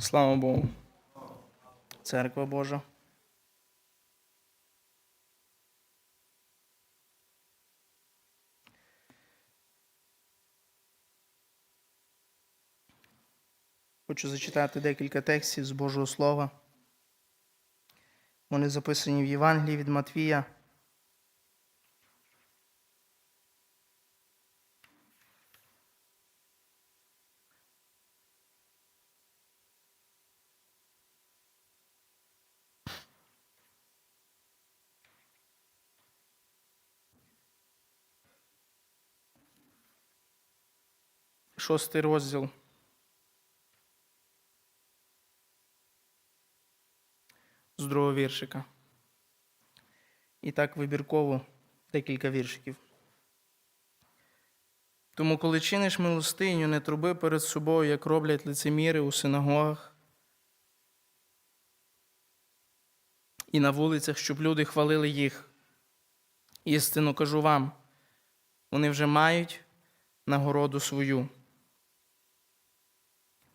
Слава Богу. Церква Божа. Хочу зачитати декілька текстів з Божого Слова. Вони записані в Євангелії від Матвія. Шостий розділ. З другого віршика. І так вибірково декілька віршиків. Тому, коли чиниш милостиню, не труби перед собою, як роблять лицеміри у синагогах і на вулицях, щоб люди хвалили їх. Істину кажу вам, вони вже мають нагороду свою.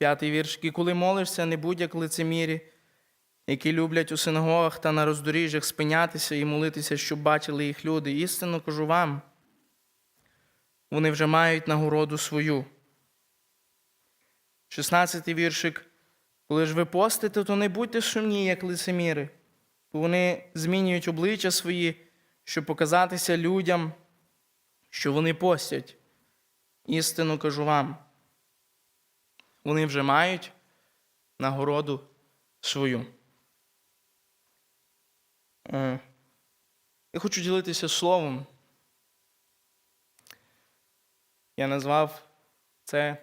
П'ятий вірш. І коли молишся, не будь як лицемірі, які люблять у синагогах та на роздоріжжях спинятися і молитися, щоб бачили їх люди. Істинно кажу вам, вони вже мають нагороду свою. Шістнадцятий віршик. Коли ж ви постите, то не будьте сумні, як лицеміри, бо вони змінюють обличчя свої, щоб показатися людям, що вони постять. Істину кажу вам. Вони вже мають нагороду свою. Е, Я хочу ділитися словом. Я назвав це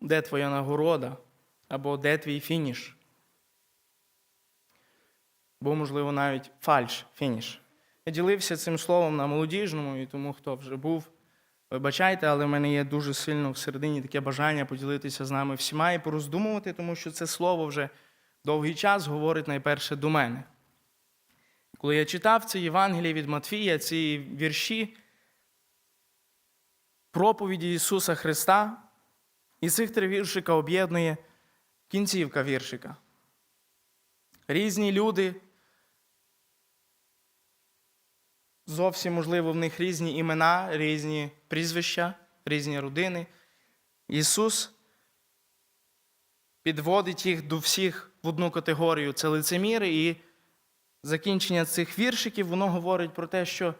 де твоя нагорода або де твій фініш. Бо, можливо, навіть фальш фініш. Я ділився цим словом на молодіжному, і тому, хто вже був, вибачайте, але в мене є дуже сильно всередині таке бажання поділитися з нами всіма і пороздумувати, тому що це слово вже довгий час говорить найперше до мене. Коли я читав це Євангеліє від Матфія, ці вірші проповіді Ісуса Христа, і цих три віршика об'єднує кінцівка віршика. Різні люди, зовсім, можливо, в них різні імена, різні прізвища, різні родини. Ісус підводить їх до всіх в одну категорію це лицеміри, і закінчення цих віршиків воно говорить про те, що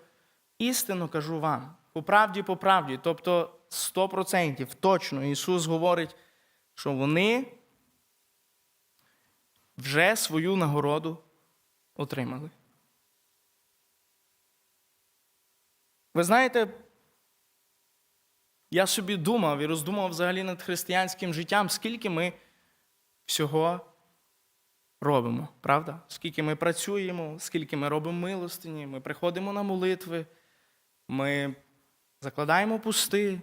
істину кажу вам, по правді, по правді, тобто 100% точно Ісус говорить, що вони вже свою нагороду отримали. Ви знаєте, я собі думав і роздумав взагалі над християнським життям, скільки ми всього робимо, правда? Скільки ми працюємо, скільки ми робимо милостині, ми приходимо на молитви, ми закладаємо пусти.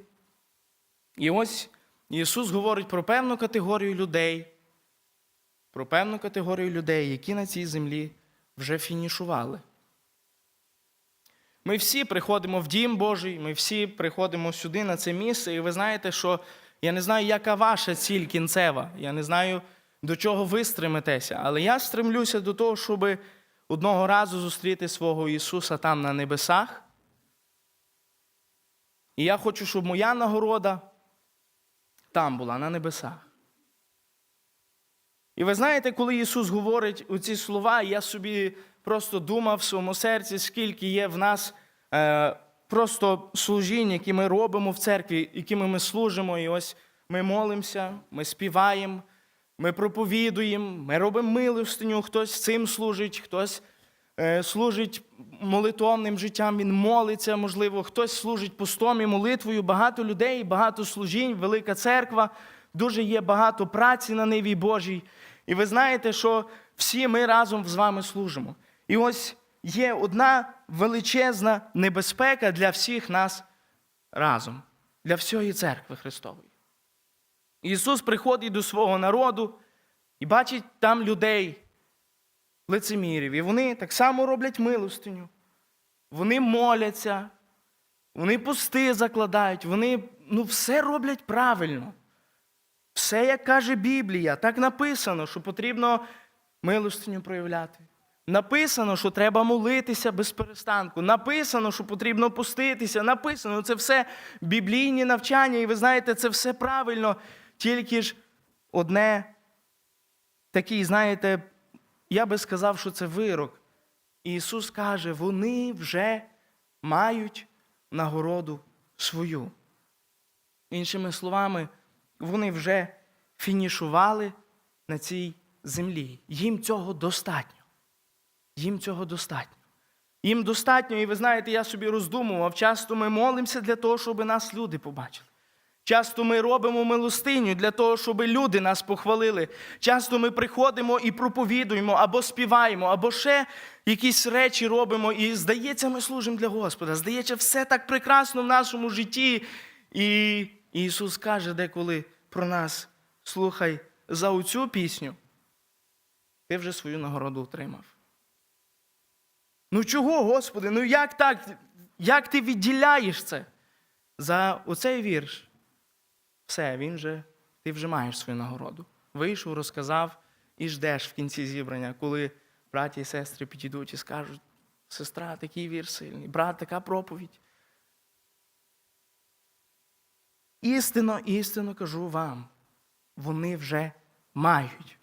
І ось Ісус говорить про певну категорію людей, про певну категорію людей, які на цій землі вже фінішували. Ми всі приходимо в Дім Божий, ми всі приходимо сюди, на це місце, і ви знаєте, що я не знаю, яка ваша ціль кінцева. Я не знаю, до чого ви стремитеся, але я стремлюся до того, щоб одного разу зустріти свого Ісуса там на небесах. І я хочу, щоб моя нагорода там була, на небесах. І ви знаєте, коли Ісус говорить у ці слова, я собі просто думав в своєму серці, скільки є в нас е, просто служінь, які ми робимо в церкві, якими ми служимо. І ось ми молимося, ми співаємо, ми проповідуємо, ми робимо милостиню, хтось цим служить, хтось е, служить молитовним життям, він молиться, можливо, хтось служить постом і молитвою. Багато людей, багато служінь, велика церква, дуже є багато праці на ниві Божій. І ви знаєте, що всі ми разом з вами служимо. І ось є одна величезна небезпека для всіх нас разом, для всієї церкви Христової. Ісус приходить до свого народу і бачить там людей, лицемірів. І вони так само роблять милостиню. Вони моляться, вони пусти закладають, вони ну, все роблять правильно. Все, як каже Біблія, так написано, що потрібно милостиню проявляти. Написано, що треба молитися без перестанку. Написано, що потрібно поститися. Написано, це все біблійні навчання, і ви знаєте, це все правильно. Тільки ж одне такий, знаєте, я би сказав, що це вирок. Ісус каже, вони вже мають нагороду свою. Іншими словами, вони вже фінішували на цій землі. Їм цього достатньо. Їм цього достатньо. Їм достатньо, і ви знаєте, я собі роздумував, часто ми молимося для того, щоб нас люди побачили. Часто ми робимо милостиню для того, щоб люди нас похвалили. Часто ми приходимо і проповідуємо, або співаємо, або ще якісь речі робимо. І здається, ми служимо для Господа. Здається, все так прекрасно в нашому житті. І Ісус каже деколи про нас: слухай, за оцю пісню ти вже свою нагороду отримав. Ну чого, Господи? Ну як так? Як ти відділяєш це? За оцей вірш? Все, він же, ти вже маєш свою нагороду. Вийшов, розказав і ждеш в кінці зібрання, коли браті і сестри підійдуть і скажуть: сестра, такий вірш сильний, брат, така проповідь. Істинно, істинно кажу вам, вони вже мають.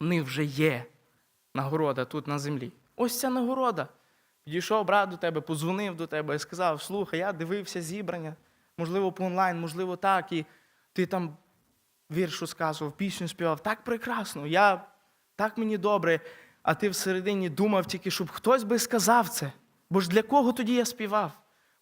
Вони вже є нагорода тут на землі. Ось ця нагорода. Підійшов брат до тебе, позвонив до тебе і сказав: слухай, я дивився зібрання, можливо, по онлайн, можливо, так. І ти там вірш розказував, пісню співав. Так прекрасно, я, так мені добре. А ти всередині думав тільки, щоб хтось би сказав це. Бо ж для кого тоді я співав?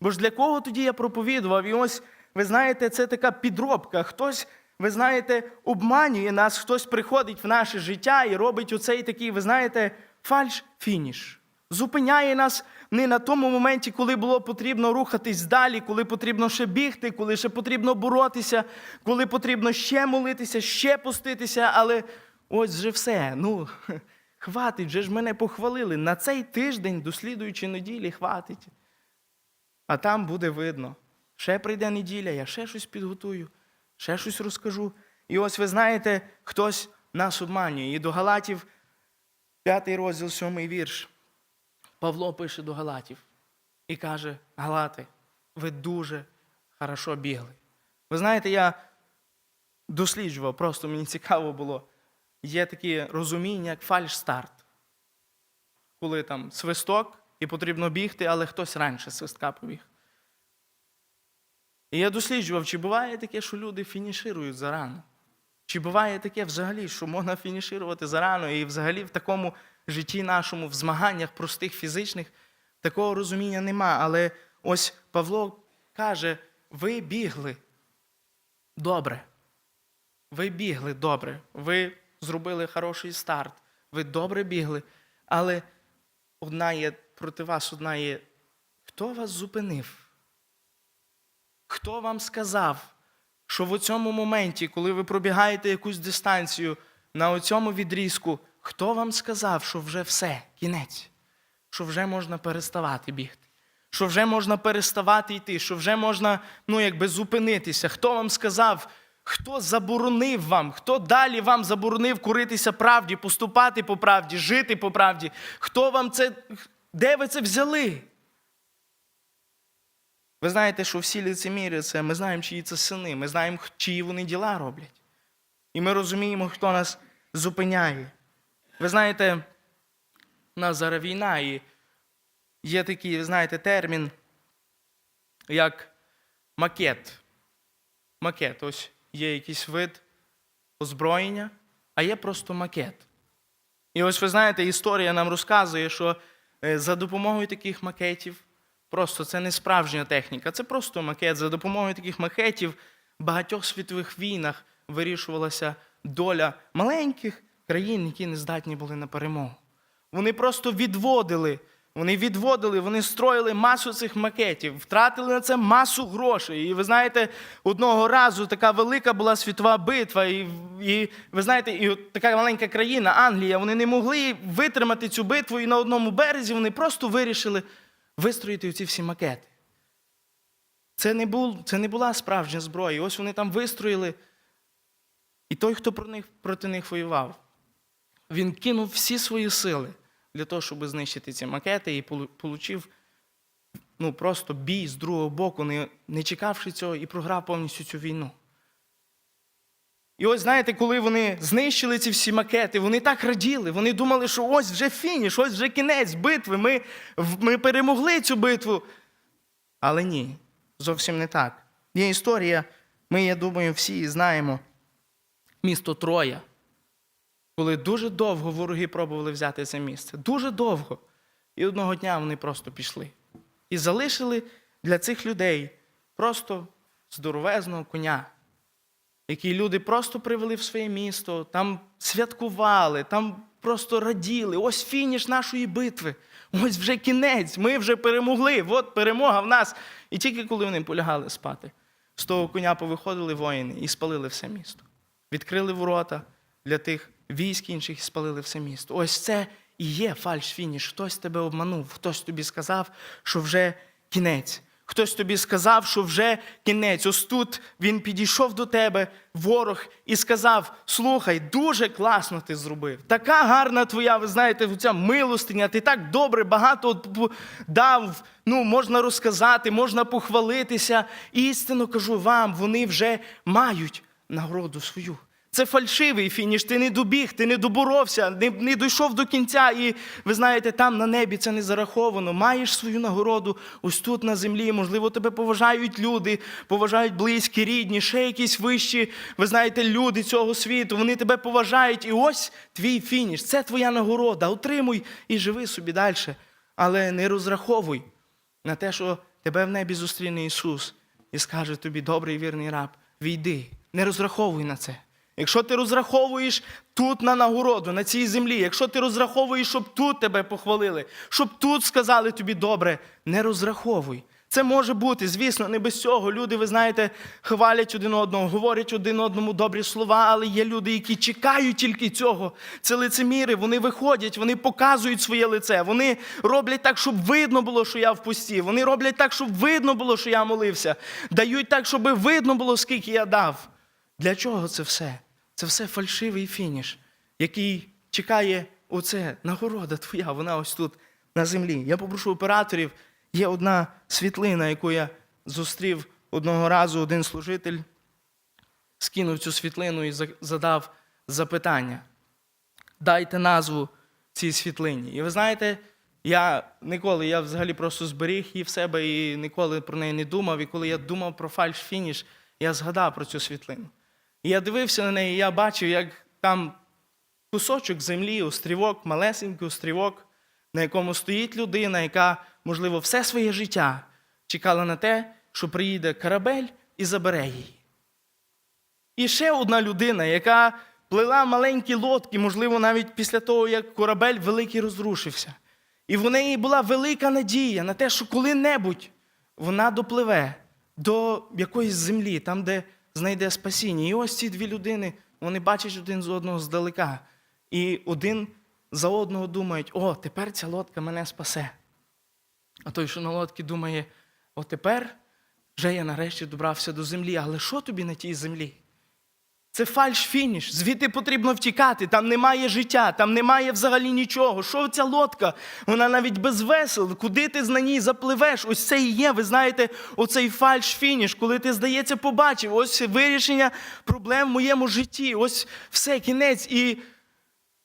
Бо ж для кого тоді я проповідував? І ось, ви знаєте, це така підробка. Хтось, ви знаєте, обманює нас, хтось приходить в наше життя і робить оцей такий, ви знаєте, фальш-фініш. Зупиняє нас не на тому моменті, коли було потрібно рухатись далі, коли потрібно ще бігти, коли ще потрібно боротися, коли потрібно ще молитися, ще пуститися, але ось вже все. Ну, хватить, вже ж мене похвалили. На цей тиждень, до слідуючої неділі, хватить. А там буде видно. Ще прийде неділя, я ще щось підготую, ще щось розкажу. І ось ви знаєте, хтось нас обманює. І до Галатів, п'ятий розділ, сьомий вірш. Павло пише до Галатів і каже: Галати, ви дуже хорошо бігли. Ви знаєте, я досліджував, просто мені цікаво було. Є такі розуміння, як фальш-старт. Коли там свисток і потрібно бігти, але хтось раніше свистка побіг. І я досліджував, чи буває таке, що люди фініширують зарано. Чи буває таке взагалі, що можна фініширувати зарано, і взагалі в такому житті нашому, в змаганнях простих фізичних, такого розуміння нема. Але ось Павло каже: ви бігли добре. Ви бігли добре. Ви зробили хороший старт. Ви добре бігли. Але одна є проти вас, одна є. Хто вас зупинив? Хто вам сказав, що в цьому моменті, коли ви пробігаєте якусь дистанцію на цьому відрізку, хто вам сказав, що вже все, кінець, що вже можна переставати бігти, що вже можна переставати йти, що вже можна ну, якби зупинитися? Хто вам сказав, хто заборонив вам, хто далі вам заборонив куритися правді, поступати по правді, жити по правді? Хто вам це, де ви це взяли? Ви знаєте, що всі лицеміри це ми знаємо, чиї це сини, ми знаємо, чиї вони діла роблять. І ми розуміємо, хто нас зупиняє. Ви знаєте, у нас зараз війна, і є такий, ви знаєте, термін, як макет. Макет. Ось є якийсь вид озброєння, а є просто макет. І ось ви знаєте, історія нам розказує, що е, за допомогою таких макетів. Просто це не справжня техніка, це просто макет. За допомогою таких макетів в багатьох світових війнах вирішувалася доля маленьких країн, які не здатні були на перемогу. Вони просто відводили, вони відводили, вони строїли масу цих макетів, втратили на це масу грошей. І ви знаєте, одного разу така велика була світова битва, і, і ви знаєте, і от така маленька країна, Англія, вони не могли витримати цю битву, і на одному березі вони просто вирішили вистроїти ці всі макети. Це не, був, це не була справжня зброя. І ось вони там вистроїли, І той, хто про них, проти них воював, він кинув всі свої сили для того, щоб знищити ці макети, і отримав ну, просто бій з другого боку, не, не чекавши цього, і програв повністю цю війну. І ось знаєте, коли вони знищили ці всі макети, вони так раділи. Вони думали, що ось вже фініш, ось вже кінець битви. Ми, ми перемогли цю битву. Але ні, зовсім не так. Є історія, ми, я думаю, всі знаємо. Місто Троя. Коли дуже довго вороги пробували взяти це місце. Дуже довго. І одного дня вони просто пішли. І залишили для цих людей просто здоровезного коня який люди просто привели в своє місто, там святкували, там просто раділи. Ось фініш нашої битви. Ось вже кінець. Ми вже перемогли. От перемога в нас. І тільки коли вони полягали спати, з того коня повиходили воїни і спалили все місто. Відкрили ворота для тих військ інших і спалили все місто. Ось це і є фальш-фініш. Хтось тебе обманув, хтось тобі сказав, що вже кінець. Хтось тобі сказав, що вже кінець. Ось тут він підійшов до тебе, ворог, і сказав: слухай, дуже класно ти зробив. Така гарна твоя, ви знаєте, ця милостиня, ти так добре, багато дав. Ну, можна розказати, можна похвалитися. Істинно кажу вам, вони вже мають нагороду свою. Це фальшивий фініш, ти не добіг, ти не доборовся, не, не дійшов до кінця. І ви знаєте, там на небі це не зараховано. Маєш свою нагороду ось тут на землі. Можливо, тебе поважають люди, поважають близькі, рідні, ще якісь вищі, ви знаєте, люди цього світу. Вони тебе поважають. І ось твій фініш. Це твоя нагорода. Отримуй і живи собі далі. Але не розраховуй на те, що тебе в небі зустріне Ісус і скаже тобі, добрий вірний раб, війди. Не розраховуй на це. Якщо ти розраховуєш тут на нагороду, на цій землі, якщо ти розраховуєш, щоб тут тебе похвалили, щоб тут сказали тобі добре, не розраховуй. Це може бути, звісно, не без цього. Люди, ви знаєте, хвалять один одного, говорять один одному добрі слова, але є люди, які чекають тільки цього. Це лицеміри, вони виходять, вони показують своє лице. Вони роблять так, щоб видно було, що я в пусті. Вони роблять так, щоб видно було, що я молився. Дають так, щоб видно було, скільки я дав. Для чого це все? Це все фальшивий фініш, який чекає оце нагорода твоя, вона ось тут на землі. Я попрошу операторів. Є одна світлина, яку я зустрів одного разу, один служитель скинув цю світлину і задав запитання. Дайте назву цій світлині. І ви знаєте, я ніколи, я взагалі просто зберіг її в себе і ніколи про неї не думав. І коли я думав про фальш-фініш, я згадав про цю світлину. Я дивився на неї, і я бачив, як там кусочок землі, острівок, малесенький острівок, на якому стоїть людина, яка, можливо, все своє життя чекала на те, що приїде корабель і забере її. І ще одна людина, яка плила маленькі лодки, можливо, навіть після того, як корабель великий розрушився. І в неї була велика надія на те, що коли-небудь вона допливе до якоїсь землі, там, де знайде спасіння. І ось ці дві людини, вони бачать один з одного здалека. І один за одного думають: о, тепер ця лодка мене спасе. А той, що на лодці, думає: о, тепер вже я нарешті добрався до землі. Але що тобі на тій землі? Це фальш-фініш. Звідти потрібно втікати. Там немає життя, там немає взагалі нічого. Що ця лодка? Вона навіть без весел. Куди ти на ній запливеш? Ось це і є. Ви знаєте, оцей фальш-фініш, коли ти, здається, побачив, ось вирішення проблем в моєму житті. Ось все, кінець. І,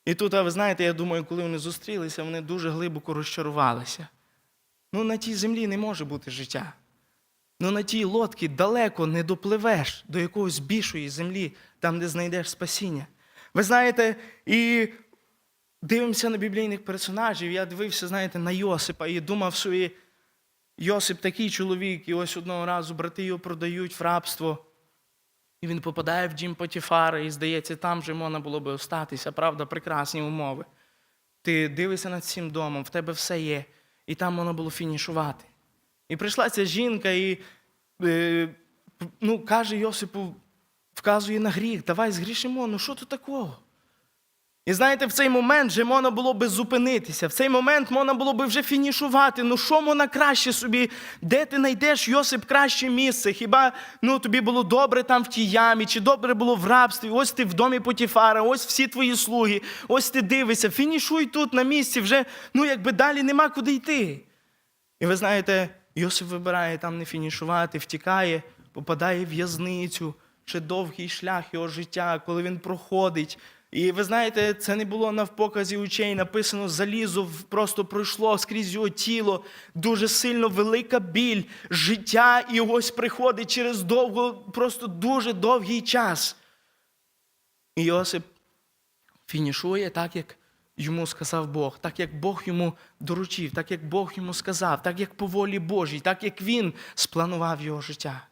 і тут, а ви знаєте, я думаю, коли вони зустрілися, вони дуже глибоко розчарувалися. Ну, на тій землі не може бути життя. Ну на тій лодці далеко не допливеш до якоїсь більшої землі, там, де знайдеш спасіння. Ви знаєте, і дивимося на біблійних персонажів. Я дивився, знаєте, на Йосипа і думав собі, Йосип такий чоловік, і ось одного разу брати його продають в рабство. І він попадає в дім Потіфара, і здається, там же можна було би остатися. Правда, прекрасні умови. Ти дивишся над цим домом, в тебе все є, і там можна було фінішувати. І прийшла ця жінка і е, ну, каже Йосипу, вказує на гріх, давай згрішимо, ну що тут такого? І знаєте, в цей момент вже можна було би зупинитися, в цей момент можна було би вже фінішувати. Ну що можна краще собі? Де ти знайдеш, Йосип, краще місце? Хіба ну, тобі було добре там в тій ямі, чи добре було в рабстві? Ось ти в домі Потіфара, ось всі твої слуги, ось ти дивишся, фінішуй тут на місці, вже ну якби далі нема куди йти. І ви знаєте, Йосип вибирає там не фінішувати, втікає, попадає в в'язницю, ще довгий шлях його життя, коли він проходить. І ви знаєте, це не було навпоказі очей, написано залізо просто пройшло скрізь його тіло, дуже сильно велика біль, життя, і ось приходить через довго, просто дуже довгий час. І Йосип фінішує так, як йому сказав Бог, так як Бог йому доручив, так як Бог йому сказав, так як по волі Божій, так як він спланував його життя.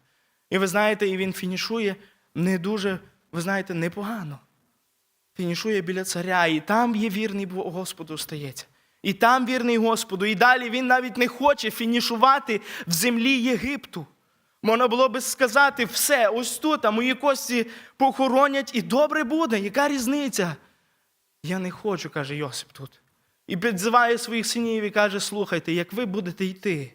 І ви знаєте, і він фінішує не дуже, ви знаєте, непогано. Фінішує біля царя, і там є вірний Господу стається. І там вірний Господу. І далі він навіть не хоче фінішувати в землі Єгипту. Можна було би сказати, все, ось тут, а мої кості похоронять, і добре буде. Яка різниця? Я не хочу, каже Йосип тут. І підзиває своїх синів і каже: слухайте, як ви будете йти,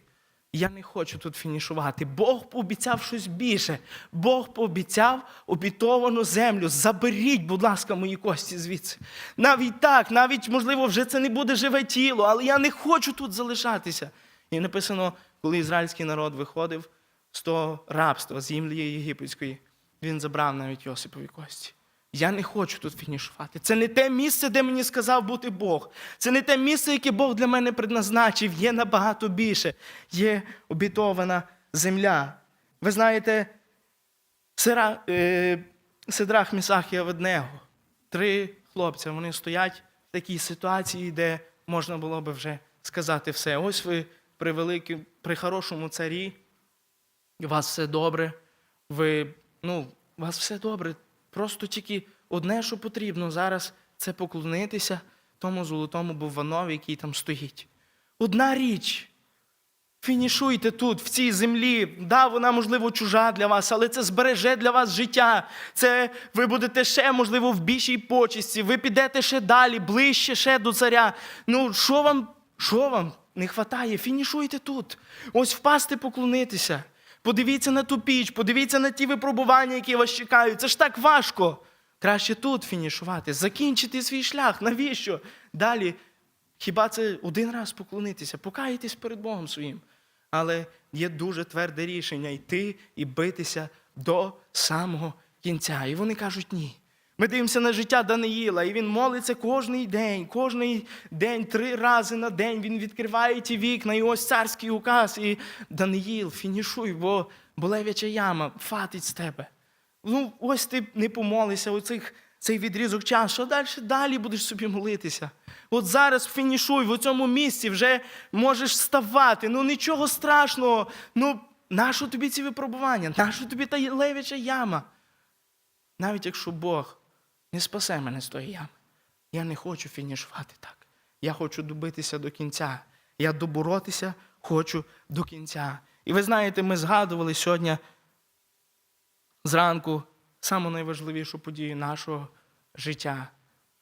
я не хочу тут фінішувати. Бог пообіцяв щось більше. Бог пообіцяв обітовану землю. Заберіть, будь ласка, мої кості звідси. Навіть так, навіть, можливо, вже це не буде живе тіло, але я не хочу тут залишатися. І написано, коли ізраїльський народ виходив з того рабства, з землі єгипетської, він забрав навіть Йосипові кості. Я не хочу тут фінішувати. Це не те місце, де мені сказав бути Бог. Це не те місце, яке Бог для мене предназначив. Є набагато більше. Є обітована земля. Ви знаєте, Сира, е, Сидрах, Місах і. Три хлопця, вони стоять в такій ситуації, де можна було би вже сказати все. Ось ви при великому, при хорошому царі, у вас все добре, ви, ну, у вас все добре. Просто тільки одне, що потрібно зараз, це поклонитися тому золотому буванові, який там стоїть. Одна річ. Фінішуйте тут, в цій землі. Да, вона, можливо, чужа для вас, але це збереже для вас життя. Це ви будете ще, можливо, в більшій почесті, ви підете ще далі, ближче ще до царя. Ну, що вам, що вам не вистачає? Фінішуйте тут. Ось впасти, поклонитися. Подивіться на ту піч, подивіться на ті випробування, які вас чекають. Це ж так важко. Краще тут фінішувати, закінчити свій шлях. Навіщо? Далі. Хіба це один раз поклонитися, покаятись перед Богом своїм. Але є дуже тверде рішення йти і битися до самого кінця. І вони кажуть ні. Ми дивимося на життя Даниїла, і він молиться кожний день, кожний день, три рази на день. Він відкриває ті вікна, і ось царський указ. І Даниїл, фінішуй, бо болев'яча яма фатить з тебе. Ну, ось ти не помолися, оцих, цей відрізок часу. Що далі? Далі будеш собі молитися. От зараз фінішуй в цьому місці, вже можеш вставати. Ну нічого страшного. Ну, нащо тобі ці випробування? Нащо тобі та левяча яма? Навіть якщо Бог не спасе мене з тої ями, я не хочу фінішувати так. Я хочу добитися до кінця. Я доборотися хочу до кінця. І ви знаєте, ми згадували сьогодні зранку саму найважливішу подію нашого життя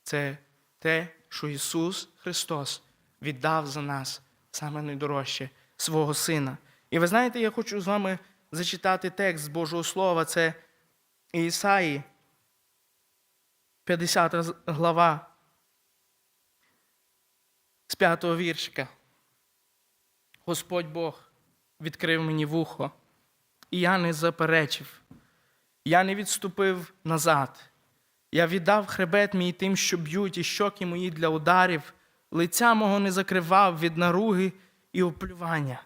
це те, що Ісус Христос віддав за нас саме найдорожче свого Сина. І ви знаєте, я хочу з вами зачитати текст з Божого Слова. Це Ісаї, 50 глава з 5 віршика. Господь Бог відкрив мені вухо, і я не заперечив. Я не відступив назад. Я віддав хребет мій тим, що б'ють, і щоки мої для ударів, лиця мого не закривав від наруги і оплювання.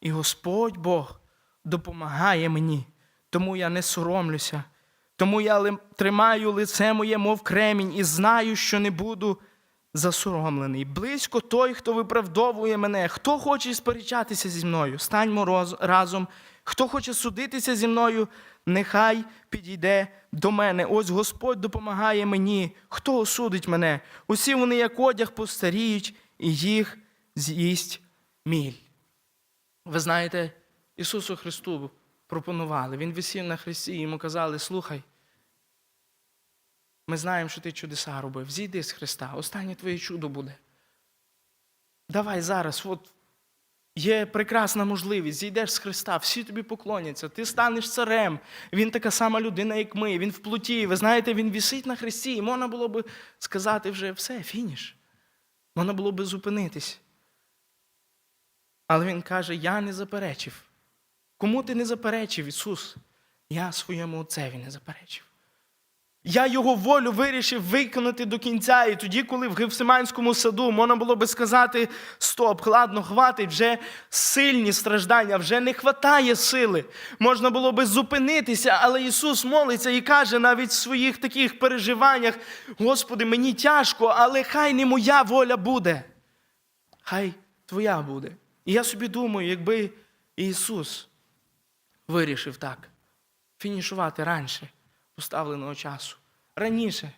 І Господь Бог допомагає мені, тому я не соромлюся. Тому я тримаю лице моє, мов кремінь, і знаю, що не буду засоромлений. Близько той, хто виправдовує мене, хто хоче сперечатися зі мною, станьмо разом. Хто хоче судитися зі мною, нехай підійде до мене. Ось Господь допомагає мені. Хто осудить мене? Усі вони, як одяг, постаріють, і їх з'їсть міль. Ви знаєте, Ісусу Христу пропонували. Він висів на хресті, йому казали: слухай, Ми знаємо, що ти чудеса робив. Зійди з Христа. Останнє твоє чудо буде. Давай зараз, от є прекрасна можливість, зійдеш з Христа, всі тобі поклоняться, ти станеш царем. Він така сама людина, як ми. Він в плоті. Ви знаєте, він вісить на хресті, і можна було би сказати вже все, фініш. Можна було би зупинитись. Але він каже: Я не заперечив. Кому ти не заперечив, Ісус? Я своєму Отцеві не заперечив. Я його волю вирішив виконати до кінця. І тоді, коли в Гефсиманському саду можна було би сказати: стоп, ладно, хватить, вже сильні страждання, вже не хватає сили. Можна було би зупинитися, але Ісус молиться і каже навіть в своїх таких переживаннях: Господи, мені тяжко, але хай не моя воля буде. Хай Твоя буде. І я собі думаю, якби Ісус вирішив так фінішувати раніше поставленого часу. Раніше.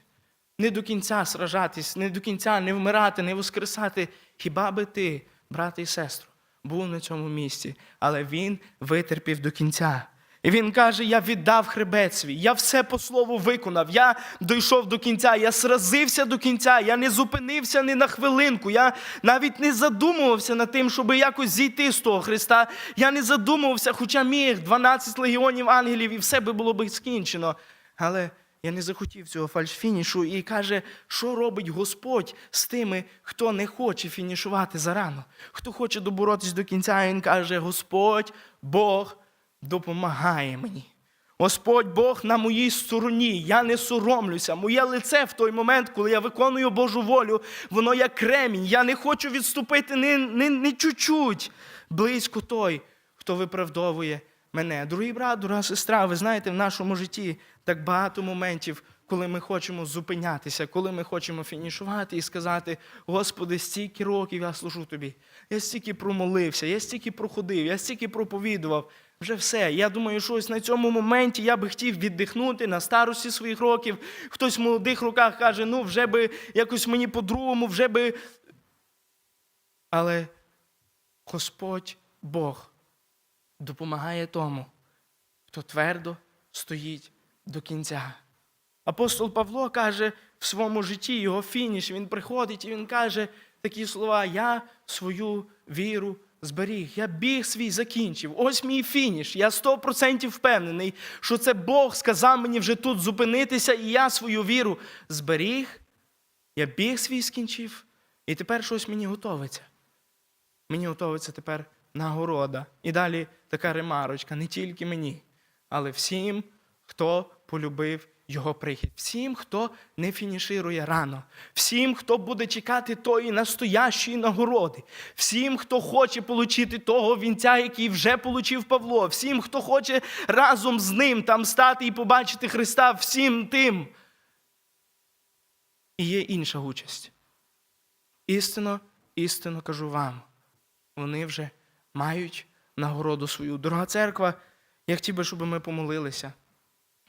Не до кінця сражатись, не до кінця не вмирати, не воскресати. Хіба би ти, брате і сестру, був на цьому місці, але він витерпів до кінця. І він каже: Я віддав хребет свій, я все по слову виконав, я дійшов до кінця, я сразився до кінця, я не зупинився ні на хвилинку, я навіть не задумувався над тим, щоб якось зійти з того Христа. Я не задумувався, хоча міг 12 легіонів ангелів, і все би було би скінчено. Але я не захотів цього фальшфінішу і каже, що робить Господь з тими, хто не хоче фінішувати зарано, хто хоче доборотись до кінця. І Він каже: Господь Бог допомагає мені. Господь Бог на моїй стороні, я не соромлюся. Моє лице в той момент, коли я виконую Божу волю, воно як кремінь. Я не хочу відступити ні, ні, ні чуть-чуть. Близько той, хто виправдовує мене. Дорогий брат, дорога сестра, ви знаєте, в нашому житті так багато моментів, коли ми хочемо зупинятися, коли ми хочемо фінішувати і сказати: Господи, стільки років я служу тобі. Я стільки промолився, я стільки проходив, я стільки проповідував. Вже все. Я думаю, що ось на цьому моменті я би хотів віддихнути на старості своїх років. Хтось в молодих роках каже, ну вже би якось мені по-другому, вже би. Але Господь Бог допомагає тому, хто твердо стоїть до кінця. Апостол Павло каже в своєму житті, його фініш, він приходить і він каже такі слова: Я свою віру зберіг, я біг свій закінчив. Ось мій фініш. Я 100% впевнений, що це Бог сказав мені вже тут зупинитися, і я свою віру зберіг. Я біг свій скінчив, і тепер щось мені готовиться. Мені готовиться тепер нагорода. І далі така ремарочка, не тільки мені, але всім, хто полюбив його прихід, всім, хто не фініширує рано, всім, хто буде чекати тої настоящої нагороди, всім, хто хоче отримати того вінця, який вже получив Павло, всім, хто хоче разом з ним там стати і побачити Христа, всім тим. І є інша участь. Істинно, істинно кажу вам, вони вже мають нагороду свою. Дорога церква, я хотів би, щоб ми помолилися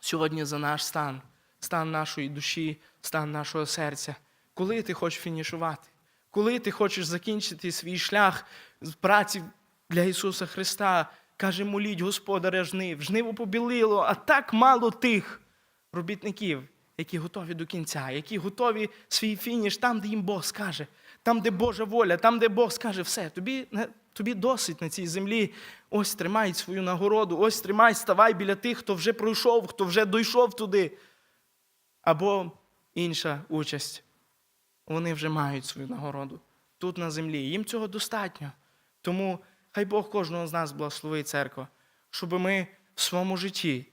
сьогодні за наш стан, стан нашої душі, стан нашого серця. Коли ти хочеш фінішувати? Коли ти хочеш закінчити свій шлях праці для Ісуса Христа, каже, моліть Господаря жнив, жниво побілило, а так мало тих робітників, які готові до кінця, які готові свій фініш там, де їм Бог скаже, там, де Божа воля, там, де Бог скаже, все, тобі, тобі досить на цій землі. Ось тримай свою нагороду, ось тримай, ставай біля тих, хто вже пройшов, хто вже дійшов туди. Або інша участь. Вони вже мають свою нагороду тут на землі. Їм цього достатньо. Тому хай Бог кожного з нас благословить церква, щоб ми в своєму житті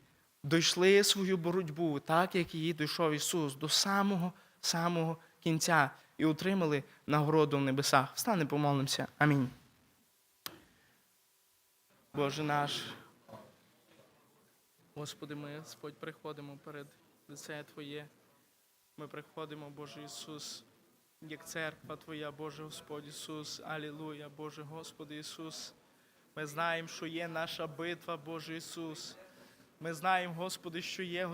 дійшли свою боротьбу, так як її дійшов Ісус, до самого самого кінця і отримали нагороду в небесах. Встане, помолимося. Амінь. Боже наш. Господи, ми, Господь, приходимо перед лице Твоє. Ми приходимо, Боже Ісус, як церква Твоя, Боже Господь Ісус. Алілуя, Боже Господи Ісус. Ми знаємо, що є наша битва, Боже Ісус. Ми знаємо, Господи, що є